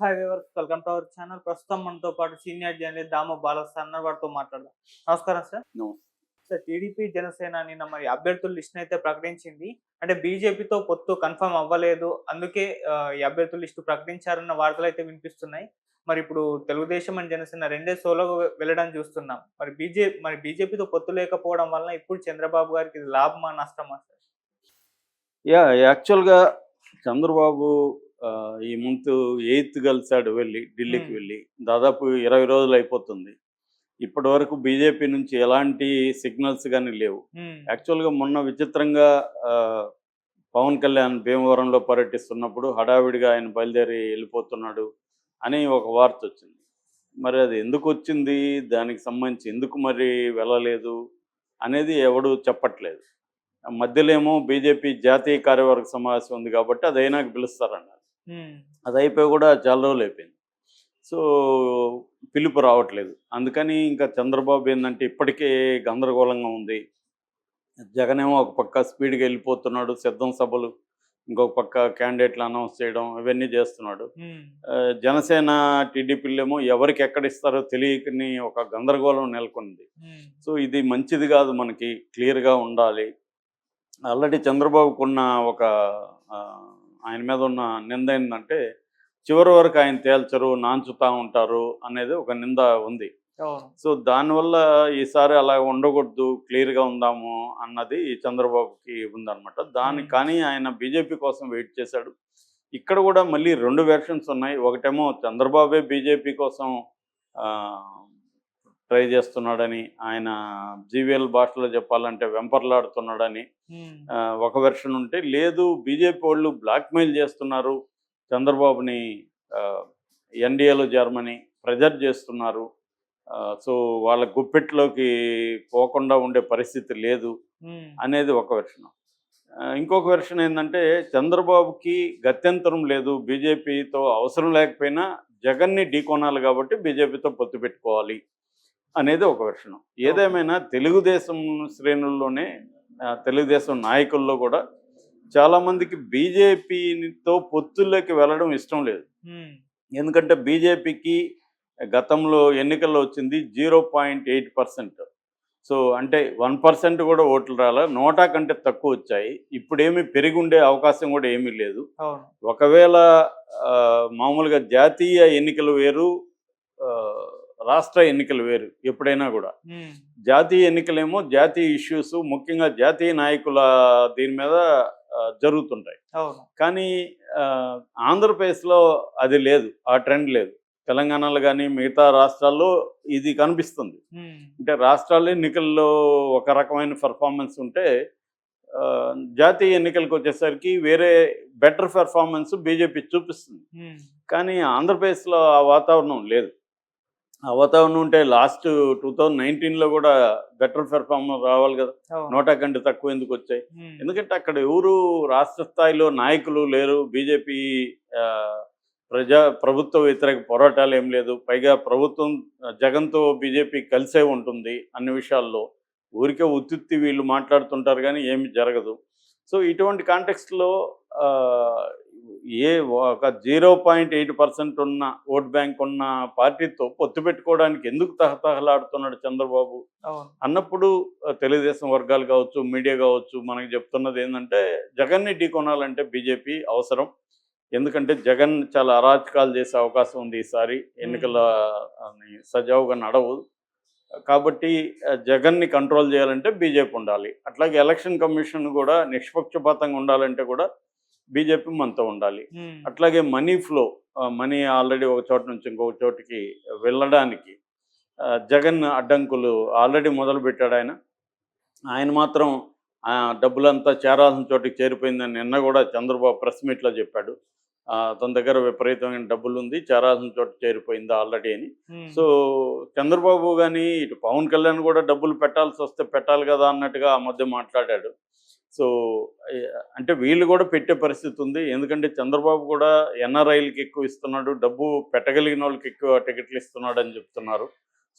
Hi viewers welcome to our channel ప్రస్తుతం మనతో పాటు సీనియర్ జర్నలిస్ట్ దామ బాలస్ అన్న వారితో మాట్లాడదాం. నమస్కారం సార్. సార్ టీడీపీ జనసేన నిన్న మరి అభ్యర్థుల లిస్ట్ అయితే ప్రకటించింది. అంటే బీజేపీతో పొత్తు కన్ఫర్మ్ అవ్వలేదు. అందుకే ఈ అభ్యర్థుల లిస్టు ప్రకటించారన్న వార్తలు అయితే వినిపిస్తున్నాయి. మరి ఇప్పుడు తెలుగుదేశం అండ్ జనసేన రెండే సోలోగా వెళ్ళడం చూస్తున్నాం. మరి బీజే మరి బీజేపీతో పొత్తు లేకపోవడం వలన ఇప్పుడు చంద్రబాబు గారికి ఇది లాభమా నష్టమా సార్? యా యాక్చువల్గా చంద్రబాబు ఈ మంత్ ఎయిత్ కలిసాడు వెళ్ళి ఢిల్లీకి. వెళ్ళి. దాదాపు ఇరవై రోజులు అయిపోతుంది. ఇప్పటి వరకు బీజేపీ నుంచి ఎలాంటి సిగ్నల్స్ కానీ లేవు. యాక్చువల్గా మొన్న విచిత్రంగా పవన్ కళ్యాణ్ భీమవరంలో పర్యటిస్తున్నప్పుడు హడావిడిగా ఆయన బయలుదేరి వెళ్ళిపోతున్నాడు అని ఒక వార్త వచ్చింది. మరి అది ఎందుకు వచ్చింది? దానికి సంబంధించి ఎందుకు మరి వెళ్ళలేదు? అనేది ఎవడు చెప్పట్లేదు. మధ్యలో ఏమో బీజేపీ జాతీయ కార్యవర్గ సమావేశం ఉంది కాబట్టి అది అయినాక పిలుస్తారన్నారు. అది అయిపోయి కూడా చాలా రోజులు అయిపోయింది సో పిలుపు రావట్లేదు. అందుకని ఇంకా చంద్రబాబు ఏంటంటే ఇప్పటికే గందరగోళంగా ఉంది. జగన్ ఏమో ఒక పక్క స్పీడ్గా వెళ్ళిపోతున్నాడు సిద్ధం సభలు ఇంకొక పక్క క్యాండిడేట్లు అనౌన్స్ చేయడం ఇవన్నీ చేస్తున్నాడు. జనసేన టీడీపీలేమో ఎవరికి ఎక్కడ ఇస్తారో తెలియకని ఒక గందరగోళం నెలకొంది. సో ఇది మంచిది కాదు మనకి క్లియర్గా ఉండాలి. ఆల్రెడీ చంద్రబాబుకున్న ఒక ఆయన మీద ఉన్న నింద ఏంటంటే చివరి వరకు ఆయన తేల్చరు నాంచుతా ఉంటారు అనేది ఒక నింద ఉంది. సో దానివల్ల ఈసారి అలా ఉండకూడదు క్లియర్గా ఉందాము అన్నది చంద్రబాబుకి ఉందన్నమాట. దాని. కానీ ఆయన బీజేపీ కోసం వెయిట్ చేశాడు. ఇక్కడ కూడా మళ్ళీ రెండు వెర్షన్స్ ఉన్నాయి. ఒకటేమో చంద్రబాబే బీజేపీ కోసం ట్రై చేస్తున్నాడని ఆయన జీవీఎల్ భాషలో చెప్పాలంటే వెంపర్లాడుతున్నాడని ఒక వెర్షన్ ఉంటే లేదు బీజేపీ వాళ్ళు బ్లాక్మెయిల్ చేస్తున్నారు చంద్రబాబుని ఎన్డీఏలో జర్మనీ ప్రెజర్ చేస్తున్నారు సో వాళ్ళ గుప్పెట్లోకి పోకుండా ఉండే పరిస్థితి లేదు అనేది ఒక వెర్షన్. ఇంకొక వెర్షన్ ఏంటంటే చంద్రబాబుకి గత్యంతరం లేదు బీజేపీతో అవసరం లేకపోయినా జగన్ని ఢీకొనాలి కాబట్టి బీజేపీతో పొత్తు పెట్టుకోవాలి. అనేది ఒక వెర్షన్ ఏదేమైనా తెలుగుదేశం శ్రేణుల్లోనే తెలుగుదేశం నాయకుల్లో కూడా చాలామందికి బీజేపీతో పొత్తుల్లోకి వెళ్ళడం ఇష్టం లేదు. ఎందుకంటే బీజేపీకి గతంలో ఎన్నికల్లో వచ్చింది zero point eight percent. So అంటే వన్ పర్సెంట్ కూడా ఓట్లు రాలే నోటా కంటే తక్కువ వచ్చాయి. ఇప్పుడేమీ పెరిగి ఉండే అవకాశం కూడా ఏమీ లేదు. ఒకవేళ మామూలుగా జాతీయ ఎన్నికలు వేరు రాష్ట్ర ఎన్నికలు వేరు ఎప్పుడైనా కూడా. జాతీయ ఎన్నికలేమో జాతీయ ఇష్యూస్ ముఖ్యంగా జాతీయ నాయకుల దీని మీద జరుగుతుంటాయి. కానీ ఆంధ్రప్రదేశ్లో అది లేదు ఆ ట్రెండ్ లేదు. తెలంగాణలో కానీ మిగతా రాష్ట్రాల్లో ఇది కనిపిస్తుంది. అంటే రాష్ట్రాల ఎన్నికల్లో ఒక రకమైన పెర్ఫార్మెన్స్ ఉంటే జాతీయ ఎన్నికలకు వచ్చేసరికి వేరే బెటర్ పెర్ఫార్మెన్స్ బీజేపీ చూపిస్తుంది. కానీ ఆంధ్రప్రదేశ్లో ఆ వాతావరణం లేదు. ఆ వాతావరణం ఉంటే లాస్ట్ టూ థౌజండ్ నైన్టీన్లో కూడా బెటర్ పెర్ఫార్మెన్స్ రావాలి కదా. నోటా కంటే తక్కువ ఎందుకు వచ్చాయి? ఎందుకంటే అక్కడ ఎవరు రాష్ట్ర స్థాయిలో నాయకులు లేరు. బీజేపీ ప్రజా ప్రభుత్వ వ్యతిరేక పోరాటాలు ఏం లేదు. పైగా ప్రభుత్వం జగన్తో బీజేపీ కలిసే ఉంటుంది అన్ని విషయాల్లో. ఊరికే ఉత్తుత్తి వీళ్ళు మాట్లాడుతుంటారు కానీ ఏమి జరగదు. సో ఇటువంటి కాంటెక్స్ట్లో ఏ ఒక జీరో పాయింట్ ఎయిట్ పర్సెంట్ ఉన్న ఓట్ బ్యాంక్ ఉన్న పార్టీతో పొత్తు పెట్టుకోవడానికి ఎందుకు తహతహలాడుతున్నాడు చంద్రబాబు? అన్నప్పుడు తెలుగుదేశం వర్గాలు కావచ్చు మీడియా కావచ్చు మనకి చెప్తున్నది ఏంటంటే జగన్ని ఢీకొనాలంటే బీజేపీ అవసరం. ఎందుకంటే జగన్ చాలా అరాచకాలు చేసే అవకాశం ఉంది ఈసారి. ఎన్నికల సజావుగా నడవు. కాబట్టి జగన్ని కంట్రోల్ చేయాలంటే బీజేపీ ఉండాలి. అట్లాగే ఎలక్షన్ కమిషన్ కూడా నిష్పక్షపాతంగా ఉండాలంటే కూడా బీజేపీ మనతో ఉండాలి. అట్లాగే మనీ ఫ్లో మనీ ఆల్రెడీ ఒక చోట నుంచి ఇంకొక చోటికి వెళ్ళడానికి జగన్ అడ్డంకులు ఆల్రెడీ మొదలు పెట్టాడు ఆయన. ఆయన మాత్రం డబ్బులంతా చేరాల్సిన చోటికి చేరిపోయిందని నిన్న కూడా చంద్రబాబు ప్రెస్ మీట్లో చెప్పాడు. తన దగ్గర విపరీతమైన డబ్బులు ఉంది చేరాల్సిన చోట చేరిపోయింది ఆల్రెడీ అని. సో చంద్రబాబు కానీ ఇటు పవన్ కళ్యాణ్ కూడా డబ్బులు పెట్టాల్సి వస్తే పెట్టాలి కదా అన్నట్టుగా ఆ మధ్య మాట్లాడాడు. సో అంటే వీళ్ళు కూడా పెట్టే పరిస్థితి ఉంది. ఎందుకంటే చంద్రబాబు కూడా ఎన్ఆర్ఐలకి ఎక్కువ ఇస్తున్నాడు డబ్బు పెట్టగలిగిన వాళ్ళకి ఎక్కువ టికెట్లు ఇస్తున్నాడు అని చెప్తున్నారు.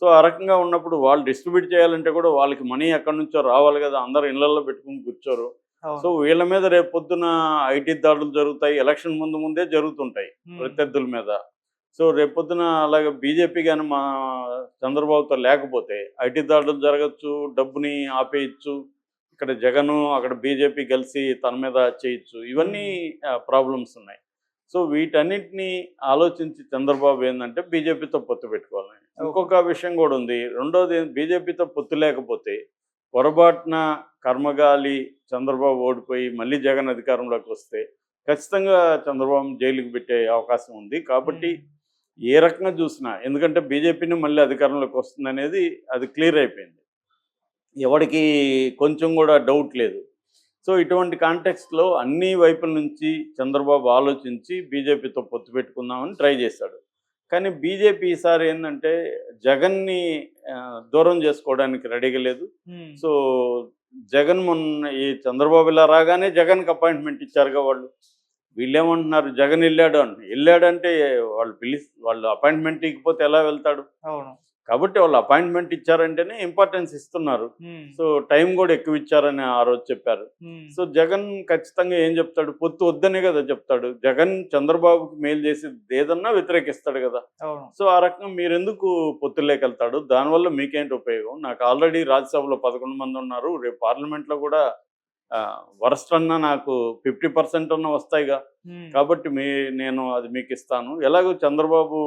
సో ఆ రకంగా ఉన్నప్పుడు వాళ్ళు డిస్ట్రిబ్యూట్ చేయాలంటే కూడా వాళ్ళకి మనీ ఎక్కడి నుంచో రావాలి కదా అందరు ఇళ్ళలో పెట్టుకుని కూర్చోరు. సో వీళ్ళ మీద రేపు పొద్దున ఐటీ దాడులు జరుగుతాయి ఎలక్షన్ ముందు ముందే జరుగుతుంటాయి ప్రత్యర్థుల మీద. సో రేపొద్దున అలాగే బీజేపీ కానీ మా చంద్రబాబుతో లేకపోతే ఐటీ దాడులు జరగచ్చు డబ్బుని ఆపేయచ్చు ఇక్కడ జగన్ అక్కడ బీజేపీ కలిసి తన మీద చేయొచ్చు. ఇవన్నీ ప్రాబ్లమ్స్ ఉన్నాయి. సో వీటన్నిటిని ఆలోచించి చంద్రబాబు ఏంటంటే బీజేపీతో పొత్తు పెట్టుకోవాలి. ఇంకొక విషయం కూడా ఉంది. రెండోది బీజేపీతో పొత్తు లేకపోతే పొరపాటున కర్మగాలి చంద్రబాబు ఓడిపోయి మళ్ళీ జగన్ అధికారంలోకి వస్తే ఖచ్చితంగా చంద్రబాబు జైలుకి పెట్టే అవకాశం ఉంది. కాబట్టి ఏ రకంగా చూసినా ఎందుకంటే బీజేపీని మళ్ళీ అధికారంలోకి వస్తుంది అనేది అది క్లియర్ అయిపోయింది. ఎవరికి కొంచెం కూడా డౌట్ లేదు. సో ఇటువంటి కాంటెక్స్ట్లో అన్ని వైపుల నుంచి చంద్రబాబు ఆలోచించి బీజేపీతో పొత్తు పెట్టుకుందామని ట్రై చేశాడు కానీ బీజేపీ ఈసారి ఏంటంటే జగన్ని దూరం చేసుకోవడానికి రెడీగా లేదు. సో జగన్ మొన్న ఈ చంద్రబాబు ఇలా రాగానే జగన్కి అపాయింట్మెంట్ ఇచ్చారుగా వాళ్ళు. వీళ్ళేమంటున్నారు? జగన్ వెళ్ళాడు అని వెళ్ళాడంటే వాళ్ళు పిలి వాళ్ళు అపాయింట్మెంట్ ఇకపోతే ఎలా వెళ్తాడు? అవును. కాబట్టి వాళ్ళు అపాయింట్మెంట్ ఇచ్చారంటేనే ఇంపార్టెన్స్ ఇస్తున్నారు. సో టైం కూడా ఎక్కువ ఇచ్చారని ఆ రోజు చెప్పారు. సో జగన్ ఖచ్చితంగా ఏం చెప్తాడు? పొత్తు వద్దనే కదా చెప్తాడు. జగన్ చంద్రబాబుకి మేలు చేసి ఏదన్నా వ్యతిరేకిస్తాడు కదా. సో ఆ రకంగా మీరు ఎందుకు పొత్తుల్లోకి వెళ్తాడు దానివల్ల మీకేంటి ఉపయోగం? నాకు ఆల్రెడీ రాజ్యసభలో పదకొండు మంది ఉన్నారు. రేపు పార్లమెంట్లో కూడా వరస్ట్ అన్నా నాకు ఫిఫ్టీ పర్సెంట్ అన్న వస్తాయిగా. ఉమ్, కాబట్టి మీ నేను అది మీకు ఇస్తాను. ఎలాగో చంద్రబాబు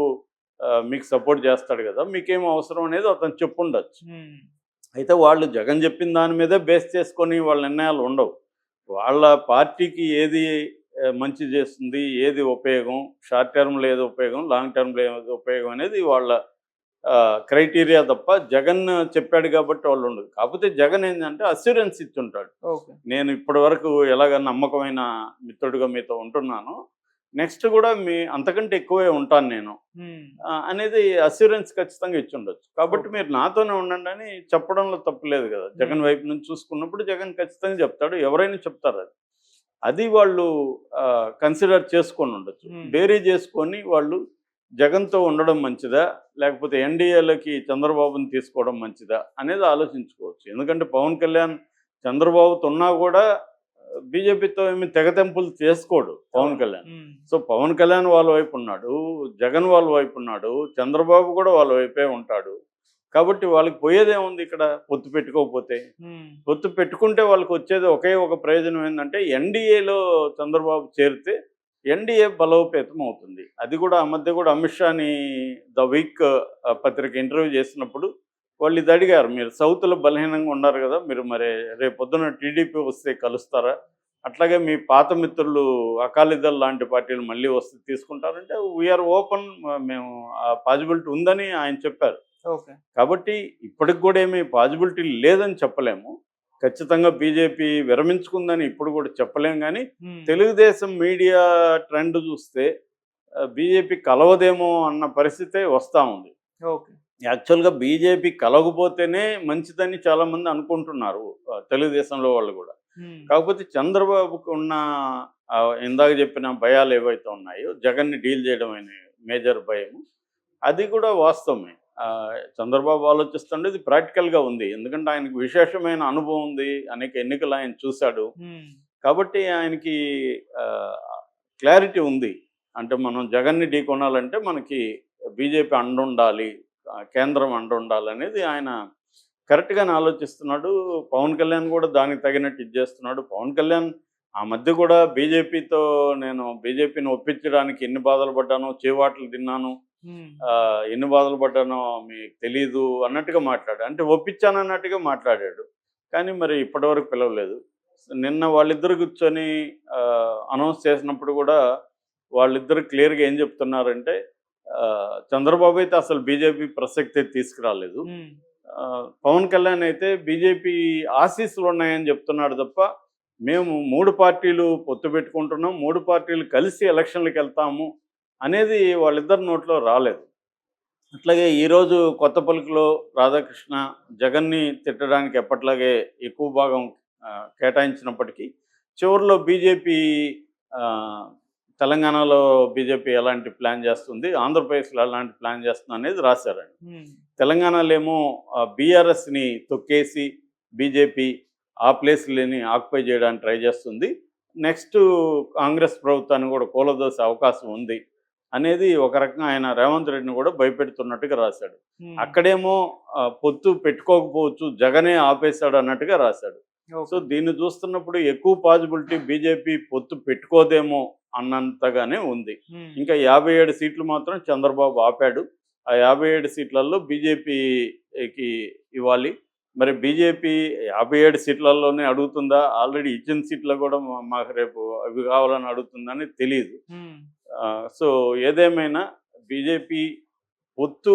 మీకు సపోర్ట్ చేస్తాడు కదా మీకేం అవసరం అనేది అతను చెప్పుండొచ్చు. అయితే వాళ్ళు జగన్ చెప్పిన దాని మీదే బేస్ చేసుకొని వాళ్ళ నిర్ణయాలు ఉండవు. వాళ్ళ పార్టీకి ఏది మంచి చేస్తుంది ఏది ఉపయోగం షార్ట్ టర్మ్లో ఏది ఉపయోగం లాంగ్ టర్మ్లో ఏది ఉపయోగం అనేది వాళ్ళ క్రైటీరియా తప్ప జగన్ చెప్పాడు కాబట్టి వాళ్ళు ఉండదు కాకపోతే జగన్ ఏంటంటే అస్యూరెన్స్ ఓకే. నేను ఇప్పటి వరకు ఎలాగ నమ్మకమైన మిత్రుడిగా మీతో ఉంటున్నాను. నెక్స్ట్ కూడా మీ అంతకంటే ఎక్కువే ఉంటాను నేను. అనేది అస్యూరెన్స్ ఖచ్చితంగా ఇచ్చి ఉండొచ్చు కాబట్టి మీరు నాతోనే ఉండండి అని చెప్పడంలో తప్పు లేదు కదా. జగన్ వైపు నుంచి చూసుకున్నప్పుడు జగన్ ఖచ్చితంగా చెప్తాడు. ఎవరైనా చెప్తారు అది. అది వాళ్ళు కన్సిడర్ చేసుకొని ఉండొచ్చు. బేరీ చేసుకొని వాళ్ళు జగన్తో ఉండడం మంచిదా? లేకపోతే ఎన్డీఏలకి చంద్రబాబుని తీసుకోవడం మంచిదా? అనేది ఆలోచించుకోవచ్చు. ఎందుకంటే పవన్ కళ్యాణ్ చంద్రబాబుతో ఉన్నా కూడా బీజేపీతో ఏమి తెగతెంపులు చేసుకోడు పవన్ కళ్యాణ్. సో పవన్ కళ్యాణ్ వాళ్ళ వైపు ఉన్నాడు జగన్ వాళ్ళ వైపు ఉన్నాడు చంద్రబాబు కూడా వాళ్ళ వైపే ఉంటాడు. కాబట్టి వాళ్ళకి పోయేదేముంది ఇక్కడ? పొత్తు పెట్టుకోకపోతే. పొత్తు పెట్టుకుంటే వాళ్ళకి వచ్చేది ఒకే ఒక ప్రయోజనం ఏంటంటే ఎన్డీఏలో చంద్రబాబు చేరితే ఎన్డీఏ బలోపేతం అవుతుంది. అది కూడా ఆ మధ్య కూడా అమిత్ షాని ద వీక్ పత్రిక ఇంటర్వ్యూ చేసినప్పుడు వాళ్ళు ఇది అడిగారు మీరు సౌత్లో బలహీనంగా ఉన్నారు కదా మీరు మరి రేపు పొద్దున టీడీపీ వస్తే కలుస్తారా? అట్లాగే మీ పాత మిత్రులు అకాలీదళ్ లాంటి పార్టీలు మళ్ళీ వస్తే తీసుకుంటారంటే వీఆర్ ఓపెన్ మేము ఆ పాజిబిలిటీ ఉందని ఆయన చెప్పారు. ఓకే. కాబట్టి ఇప్పటికి కూడా ఏమీ పాజిబిలిటీ లేదని చెప్పలేము. ఖచ్చితంగా బీజేపీ విరమించుకుందని ఇప్పుడు కూడా చెప్పలేం కానీ తెలుగుదేశం మీడియా ట్రెండ్ చూస్తే బీజేపీ కలవదేమో అన్న పరిస్థితే వస్తూ ఉంది. ఓకే. యాక్చువల్గా బీజేపీ కలగపోతేనే మంచిదని చాలామంది అనుకుంటున్నారు తెలుగుదేశంలో వాళ్ళు కూడా. కాకపోతే చంద్రబాబుకు ఉన్న ఇందాక చెప్పిన భయాలు ఏవైతే ఉన్నాయో జగన్ని డీల్ చేయడం అనే మేజర్ భయం అది కూడా వాస్తవమే. చంద్రబాబు ఆలోచిస్తుంటే ఇది ప్రాక్టికల్గా ఉంది. ఎందుకంటే ఆయనకు విశేషమైన అనుభవం ఉంది అనేక ఎన్నికలు ఆయన చూశాడు. కాబట్టి ఆయనకి క్లారిటీ ఉంది. అంటే మనం జగన్ని ఢీకొనాలంటే మనకి బీజేపీ అండుండాలి కేంద్రం అండుండాలి అనేది ఆయన కరెక్ట్గానే ఆలోచిస్తున్నాడు. పవన్ కళ్యాణ్ కూడా దానికి తగినట్టు ఇది చేస్తున్నాడు. పవన్ కళ్యాణ్ ఆ మధ్య కూడా బీజేపీతో నేను బీజేపీని ఒప్పించడానికి ఎన్ని బాధలు పడ్డానో చేవాట్లు తిన్నాను ఎన్ని బాధలు పడ్డానో మీకు తెలీదు అన్నట్టుగా మాట్లాడాడు అంటే ఒప్పించాను అన్నట్టుగా మాట్లాడాడు. కానీ మరి ఇప్పటివరకు పిలవలేదు. నిన్న వాళ్ళిద్దరు కూర్చొని అనౌన్స్ చేసినప్పుడు కూడా వాళ్ళిద్దరు క్లియర్గా ఏం చెప్తున్నారంటే చంద్రబాబు అయితే అసలు బీజేపీ ప్రసక్తే తీసుకురాలేదు. పవన్ కళ్యాణ్ అయితే బీజేపీ ఆశీస్సులు ఉన్నాయని చెప్తున్నాడు తప్ప మేము మూడు పార్టీలు పొత్తు పెట్టుకుంటున్నాం మూడు పార్టీలు కలిసి ఎలక్షన్లకు వెళ్తాము అనేది వాళ్ళిద్దరి నోట్లో రాలేదు. అట్లాగే ఈరోజు కొత్త పలుకులో రాధాకృష్ణ జగన్ని తిట్టడానికి ఎప్పట్లాగే ఎక్కువ భాగం కేటాయించినప్పటికీ చివరిలో బీజేపీ తెలంగాణలో బీజేపీ ఎలాంటి ప్లాన్ చేస్తుంది ఆంధ్రప్రదేశ్లో ఎలాంటి ప్లాన్ చేస్తుంది అనేది రాశారండి. ఉమ్, తెలంగాణలో ఏమో బీఆర్ఎస్ని తొక్కేసి బీజేపీ ఆ ప్లేస్లని ఆక్యుపై చేయడానికి ట్రై చేస్తుంది. నెక్స్ట్ కాంగ్రెస్ ప్రభుత్వాన్ని కూడా కూలదోసే అవకాశం ఉంది అనేది ఒక రకంగా ఆయన రేవంత్ రెడ్డిని కూడా భయపెడుతున్నట్టుగా రాశాడు. అక్కడేమో పొత్తు పెట్టుకోకపోవచ్చు జగనే ఆపేశాడు అన్నట్టుగా రాశాడు. సో దీన్ని చూస్తున్నప్పుడు ఎక్కువ పాజిబిలిటీ బీజేపీ పొత్తు పెట్టుకోదేమో అన్నంతగానే ఉంది. ఇంకా యాభై ఏడు సీట్లు మాత్రం చంద్రబాబు ఆపాడు. ఆ యాభై ఏడు సీట్లలో బీజేపీకి ఇవ్వాలి. మరి బీజేపీ యాభై ఏడు సీట్లలోనే అడుగుతుందా? ఆల్రెడీ ఇచ్చిన సీట్లు కూడా మాకు రేపు అవి కావాలని అడుగుతుందని తెలియదు సో ఏదేమైనా బీజేపీ పొత్తు